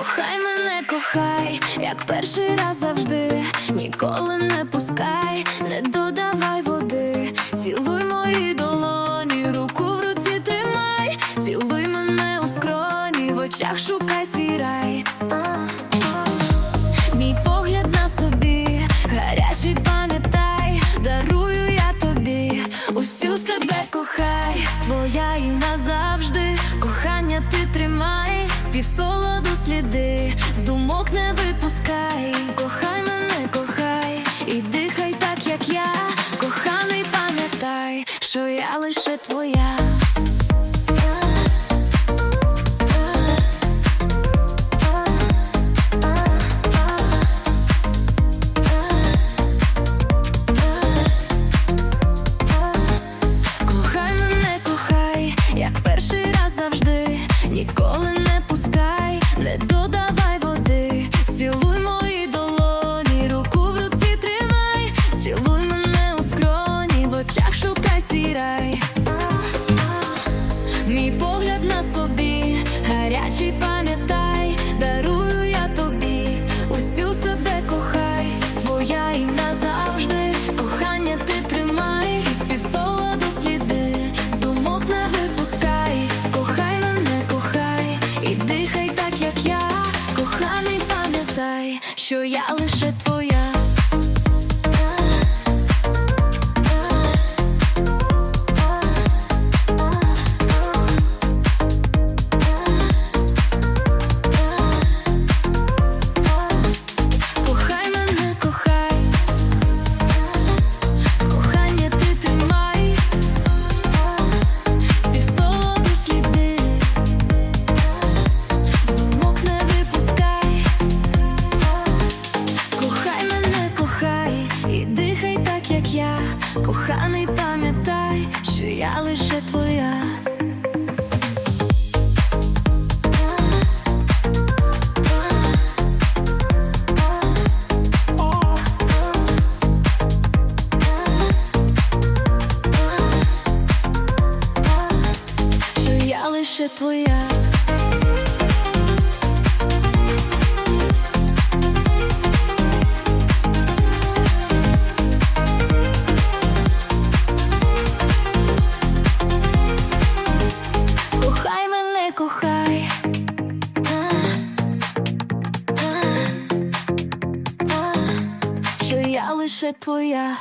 Кохай мене, кохай, як перший раз завжди, ніколи не пускай, не додавай спів солоду сліди, з думок не випускай, кохай мене, кохай, і дихай так, як я, коханий, пам'ятай, що я лише твоя. Кохай мене, кохай, як перший раз завжди, ніколи не цілуй мої долоні, руку в руці тримай, цілуй мене у в очах шукай свій. Мій погляд на собі, гарячий пам'ятай, дарую пам'ятай, що коханий, пам'ятай, що я лише твоя. що я лише твоя. Що я лише твоя.